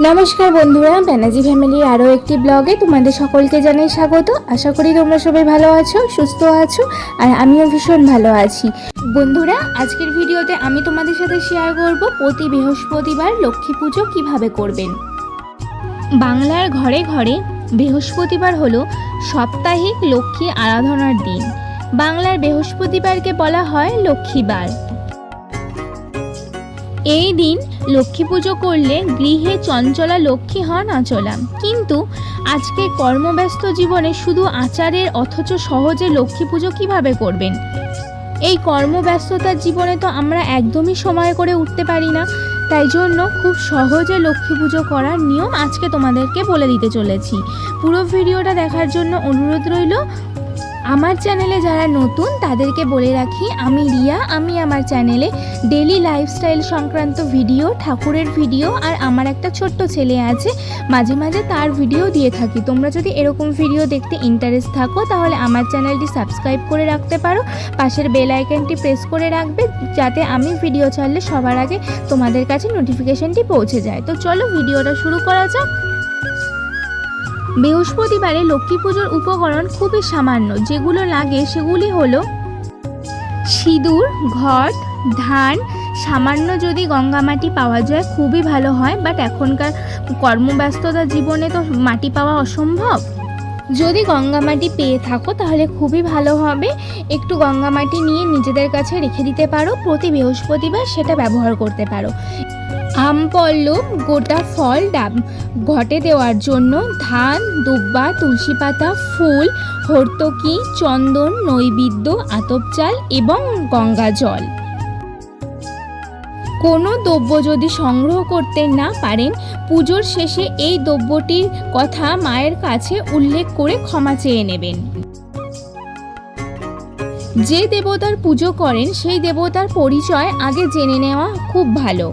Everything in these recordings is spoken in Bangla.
নমস্কার বন্ধুরা, ব্যানার্জি ফ্যামিলির আরও একটি ব্লগে তোমাদের সকলকে জানাই স্বাগত। আশা করি তোমরা সবাই ভালো আছো, সুস্থ আছো, আর আমিও ভীষণ ভালো আছি। বন্ধুরা, আজকের ভিডিওতে আমি তোমাদের সাথে শেয়ার করব প্রতি বৃহস্পতিবার লক্ষ্মী পুজো কীভাবে করবেন। বাংলার ঘরে ঘরে বৃহস্পতিবার হলো সাপ্তাহিক লক্ষ্মী আরাধনার দিন। বাংলার বৃহস্পতিবারকে বলা হয় লক্ষ্মীবার। এই দিন লক্ষ্মী পুজো করলে গৃহে চঞ্চলা লক্ষ্মী হন আচলা। কিন্তু আজকে কর্মব্যস্ত জীবনে শুধু আচারের অথচ সহজে লক্ষ্মী পুজো কীভাবে করবেন? এই কর্মব্যস্ততার জীবনে তো আমরা একদমই সময় করে উঠতে পারি না। তাই জন্য খুব সহজে লক্ষ্মী পুজো করার নিয়ম আজকে তোমাদেরকে বলে দিতে চলেছি। পুরো ভিডিওটা দেখার জন্য অনুরোধ রইল আমার চ্যানেলে যারা নতুন, তাদেরকে বলে রাখি, আমি রিয়া। আমি আমার চ্যানেলে ডেলি লাইফস্টাইল সংক্রান্ত ভিডিও ঠাকুরের ভিডিও আর আমার একটা ছোট্ট ছেলে আছে। মাঝে মাঝে তার ভিডিও দিয়ে থাকি। তোমরা যদি এরকম ভিডিও দেখতে ইন্টারেস্ট থাকো, তাহলে আমার চ্যানেলটি সাবস্ক্রাইব করে রাখতে পারো। পাশের বেল আইকনটি প্রেস করে রাখবে, যাতে আমি ভিডিও ছাড়লে সবার আগে তোমাদের কাছে নোটিফিকেশনটি পৌঁছে যায়। তো চলো ভিডিওটা শুরু করা যাক। বৃহস্পতিবারে লক্ষ্মী পুজোর উপকরণ খুবই সামান্য। যেগুলো লাগে সেগুলি হলো সিঁদুর, ঘট, ধান, সামান্য যদি গঙ্গা মাটি পাওয়া যায় খুবই ভালো হয় বাট এখনকার কর্মব্যস্ততা জীবনে তো মাটি পাওয়া অসম্ভব। যদি গঙ্গা মাটি পেয়ে থাকো তাহলে খুবই ভালো হবে। একটু গঙ্গা মাটি নিয়ে নিজেদের কাছে রেখে দিতে পারো, প্রতি বৃহস্পতিবার সেটা ব্যবহার করতে পারো। আম পল্লব গোটা ফল ডাব। ঘটে দেওয়ার জন্য ধান, দুব্বা, তুলসী পাতা, ফুল, হর্তকি, চন্দন, নৈবেদ্য, আতপ চাল এবং গঙ্গা জল। কোনো দ্রব্য যদি সংগ্রহ করতে না পারেন, পুজোর শেষে এই দ্রব্যটির কথা মায়ের কাছে উল্লেখ করে ক্ষমা চেয়ে নেবেন। যে দেবতার পুজো করেন, সেই দেবতার পরিচয় আগে জেনে নেওয়া খুব ভালো।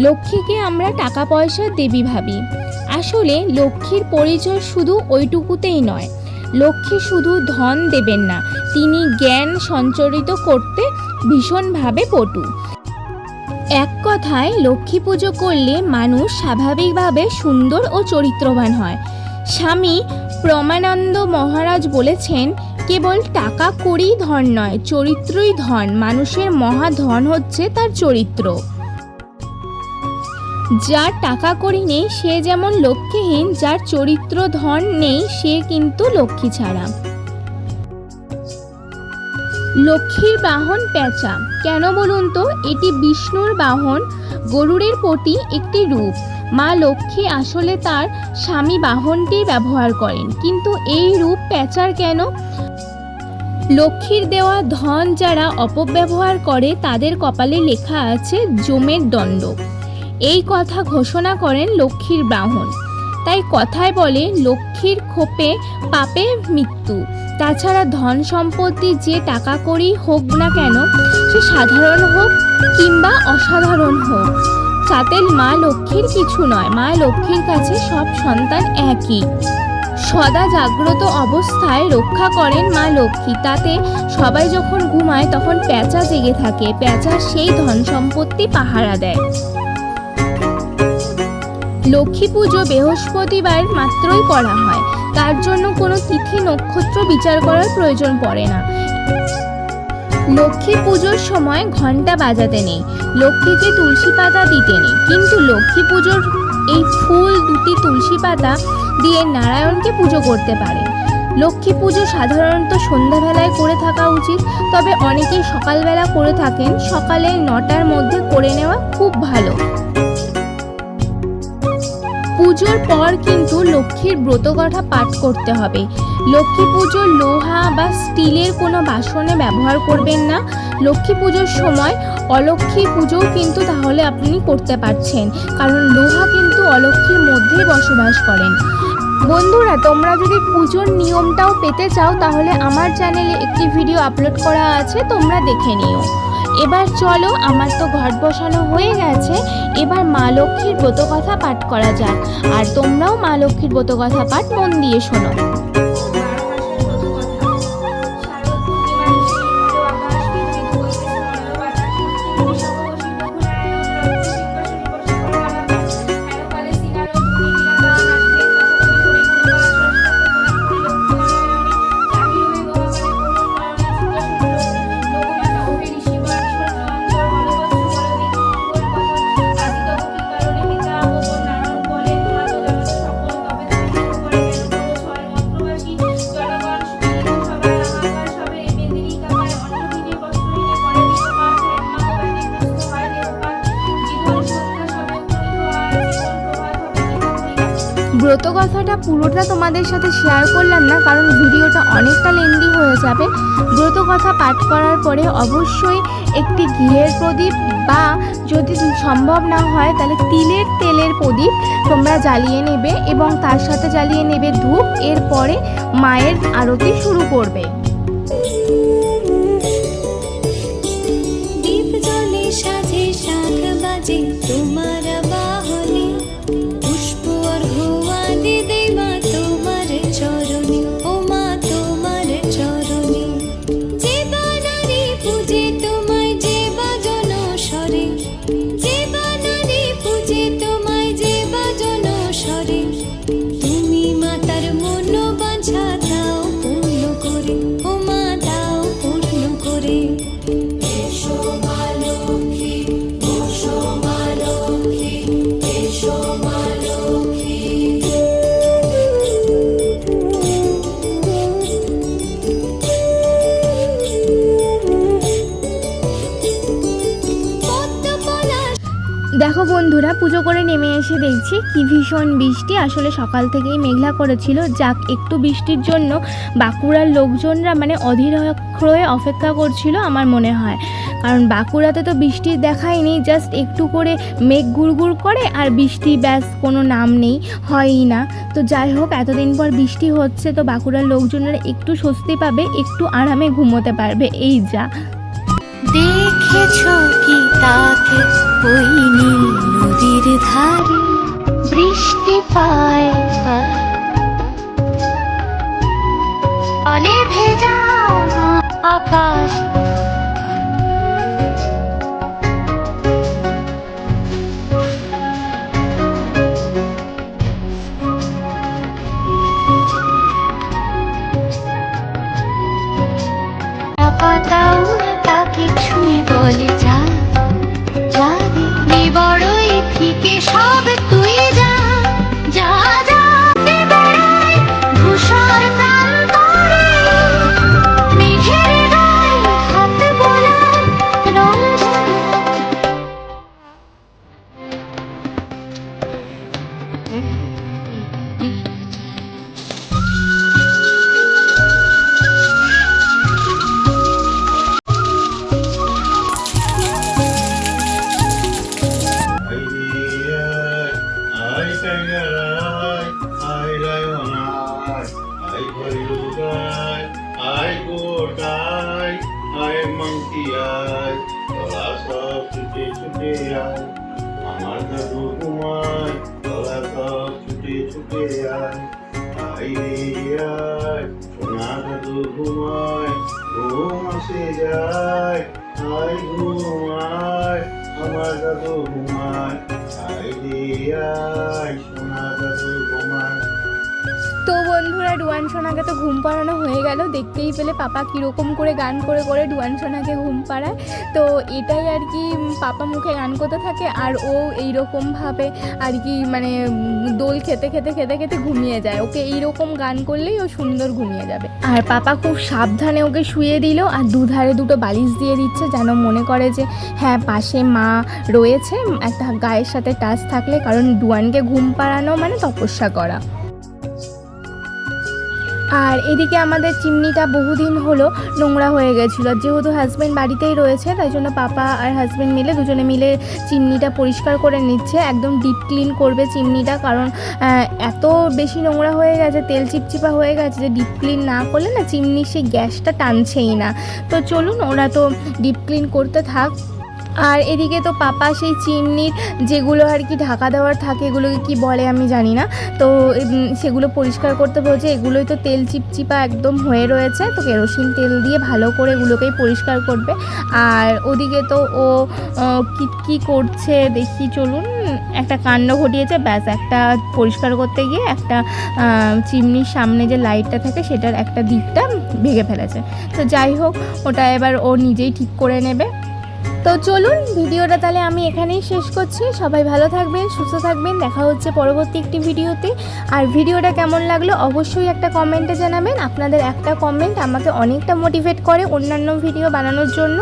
লক্ষ্মীকে আমরা টাকা পয়সার দেবী ভাবি। আসলে লক্ষ্মীর পরিচয় শুধু ওইটুকুতেই নয়। লক্ষ্মী শুধু ধন দেবেন না, তিনি জ্ঞান সঞ্চরিত করতে ভীষণভাবে পটু। এক কথায়, লক্ষ্মী পুজো করলে মানুষ স্বাভাবিকভাবে সুন্দর ও চরিত্রবান হয়। স্বামী প্রমানন্দ মহারাজ বলেছেন, কেবল টাকা করেই ধন নয়, চরিত্রই ধন। মানুষের মহা ধন হচ্ছে তার চরিত্র। যার টাকা করি নেই, সে যেমন লক্ষ্মীহীন, যার চরিত্র ধন নেই, সে কিন্তু লক্ষ্মী ছাড়া। লক্ষ্মীর বাহন পেঁচা। কেন বলুন তো, এটি বিষ্ণুর বাহন, গরুড়ের প্রতি একটি রূপ। মা লক্ষ্মী আসলে তার স্বামী বাহনটি ব্যবহার করেন, কিন্তু এই রূপ পেঁচার কেন? লক্ষ্মীর দেওয়া ধন যারা অপব্যবহার করে, তাদের কপালে লেখা আছে, জমের দণ্ড। এই কথা ঘোষণা করেন লক্ষ্মীর ব্রাহ্মণ। তাই কথায় বলে, লক্ষ্মীর খোপে পাপে মৃত্যু। তাছাড়া ধন সম্পত্তি যে টাকা করেই হোক না কেন, সে সাধারণ হোক কিংবা অসাধারণ হোক। তাতে মা লক্ষ্মীর কিছু নয়, মা লক্ষ্মীর কাছে সব সন্তান একই। সদা জাগ্রত অবস্থায় রক্ষা করেন মা লক্ষ্মী। তাতে সবাই যখন ঘুমায়, তখন প্যাঁচা জেগে থাকে। প্যাঁচা সেই ধন সম্পত্তি পাহারা দেয়। লক্ষ্মী পুজো বৃহস্পতিবার মাত্রই করা হয়। তার জন্য কোনো তিথি নক্ষত্র বিচার করার প্রয়োজন পড়ে না। লক্ষ্মী পুজোর সময় ঘণ্টা বাজাতে নেই। লক্ষ্মীকে তুলসী পাতা দিতে নেই। কিন্তু লক্ষ্মী পুজোর এই ফুল, দুটি তুলসী পাতা দিয়ে নারায়ণকে পুজো করতে পারে। লক্ষ্মী পুজো সাধারণত সন্ধ্যাবেলায় করে থাকা উচিত, তবে অনেকেই সকালবেলা করে থাকেন। সকালে নটার মধ্যে করে নেওয়া খুব ভালো। পুজোর পর কিন্তু লক্ষ্মীর ব্রত ব্রতকথা পাঠ করতে হবে। লক্ষ্মী পুজোর লোহা বা স্টিলের কোনো বাসনে ব্যবহার করবেন না। লক্ষ্মী পুজোর সময় অলক্ষ্মী পুজোও কিন্তু তাহলে আপনি করতে পারছেন। কারণ লোহা কিন্তু অলক্ষ্মীর মধ্যেই বসবাস করেন। বন্ধুরা, তোমরা যদি পুজোর নিয়মটাও পেতে চাও, তাহলে আমার চ্যানেলে একটি ভিডিও আপলোড করা আছে, তোমরা দেখে নিও। এবার চলো, আমার তো ঘট বসানো হয়ে গেছে। এবার মা লক্ষ্মীর ব্রতকথা পাঠ করা যাক। আর তোমরাও মা লক্ষ্মীর ব্রতকথা পাঠ মন দিয়ে শোনো। কথাটা পুরোটা তোমাদের সাথে শেয়ার করলাম না, কারণ ভিডিওটা অনেকটা লেন্দি হয়ে যাবে। ব্রত কথা পাঠ করার পরে অবশ্যই একটি ঘিয়ের প্রদীপ বা যদি সম্ভব না হয়, তাহলে তিলের তেলের প্রদীপ তোমরা জ্বালিয়ে নেবে এবং তার সাথে জ্বালিয়ে নেবে ধূপ। এরপরে মায়ের আরতি শুরু করবে। দেখো বন্ধুরা, পুজো করে নেমে এসে দেখছি কি ভীষণ বৃষ্টি। আসলে সকাল থেকেই মেঘলা করেছিল। যাক, একটু বৃষ্টির জন্য বাঁকুড়ার লোকজনরা মানে অধীর হয়ে অপেক্ষা করছিল আমার মনে হয়। কারণ বাঁকুড়াতে তো বৃষ্টির দেখায়নি জাস্ট একটু করে মেঘ গুড়গুড় করে আর বৃষ্টি ব্যাস কোনো নাম নেই, হয়ই না। তো যাই হোক, এতদিন পর বৃষ্টি হচ্ছে, তো বাঁকুড়ার লোকজনরা একটু স্বস্তি পাবে, একটু আরামে ঘুমোতে পারবে, এই যা। দেখেছ কি তাকে ওই নদীর ধারে বৃষ্টি পায় অলে ভেজা আকাশ ছুটে আয় আই রে আয় সোনা দাদু ঘুমায় ঘুম যায় আয় ঘুমায় আমার দাদু ঘুমায় আই আয় সোনা তো বন্ধুরা, ডুয়ান সোনাকে তো ঘুম পাড়ানো হয়ে গেল। দেখতেই পেলে পাপা কীরকম করে গান করে করে ডুয়ান সোনাকে ঘুম পাড়ায়। তো এটাই আর কি পাপা মুখে গান করতে থাকে আর ও এইরকমভাবে আর কি মানে দোল খেতে খেতে খেতে খেতে ঘুমিয়ে যায়। ওকে এইরকম গান করলেই ও সুন্দর ঘুমিয়ে যাবে। আর পাপা খুব সাবধানে ওকে শুয়ে দিল আর দুধারে দুটো বালিশ দিয়ে দিচ্ছে যেন মনে করে যে হ্যাঁ পাশে মা রয়েছে, একটা গায়ের সাথে টাচ থাকলে, কারণ ডুয়ানকে ঘুম পাড়ানো মানে তপস্যা করা। আর এদিকে আমাদের চিমনিটা বহুদিন হলো নোংরা হয়ে গেছিল। যেহেতু হাজব্যান্ড বাড়িতেই রয়েছে, তাই জন্য পাপা আর হাজব্যান্ড মিলে দুজনে মিলে চিমনিটা পরিষ্কার করে নিচ্ছে। একদম ডিপ ক্লিন করবে চিমনিটা, কারণ এত বেশি নোংরা হয়ে গেছে, তেল চিপচিপা হয়ে গেছে যে ডিপ ক্লিন না করলে না চিমনির সেই গ্যাসটা টানছেই না। তো চলুন, ওরা তো ডিপ ক্লিন করতে থাক। আর এদিকে তো পাপা সেই চিমনির যেগুলো আর কি ঢাকা দেওয়ার থাকে, এগুলোকে কি বলে আমি জানি না। তো সেগুলো পরিষ্কার করতে বলছে, এগুলোই তো তেল চিপচিপা একদম হয়ে রয়েছে, তো কেরোসিন তেল দিয়ে ভালো করে এগুলোকেই পরিষ্কার করবে। আর ওদিকে তো ও কী করছে দেখি চলুন, একটা কাণ্ড ঘটিয়েছে, ব্যাস একটা পরিষ্কার করতে গিয়ে একটা চিমনির সামনে যে লাইটটা থাকে সেটার একটা দিকটা ভেঙে ফেলেছে। তো যাই হোক, ওটা এবার ও নিজেই ঠিক করে নেবে। তো চলুন, ভিডিওটা তাহলে আমি এখানেই শেষ করছি। সবাই ভালো থাকবেন, সুস্থ থাকবেন, দেখা হচ্ছে পরবর্তী একটি ভিডিওতে। আর ভিডিওটা কেমন লাগল অবশ্যই একটা কমেন্টে জানাবেন। আপনাদের একটা কমেন্ট আমাকে অনেকটা মোটিভেট করে অন্যান্য ভিডিও বানানোর জন্য।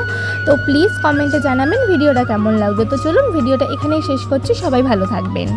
তো প্লিজ কমেন্টে জানাবেন ভিডিওটা কেমন লাগবে তো চলুন, ভিডিওটা এখানেই শেষ করছি। সবাই ভালো থাকবেন।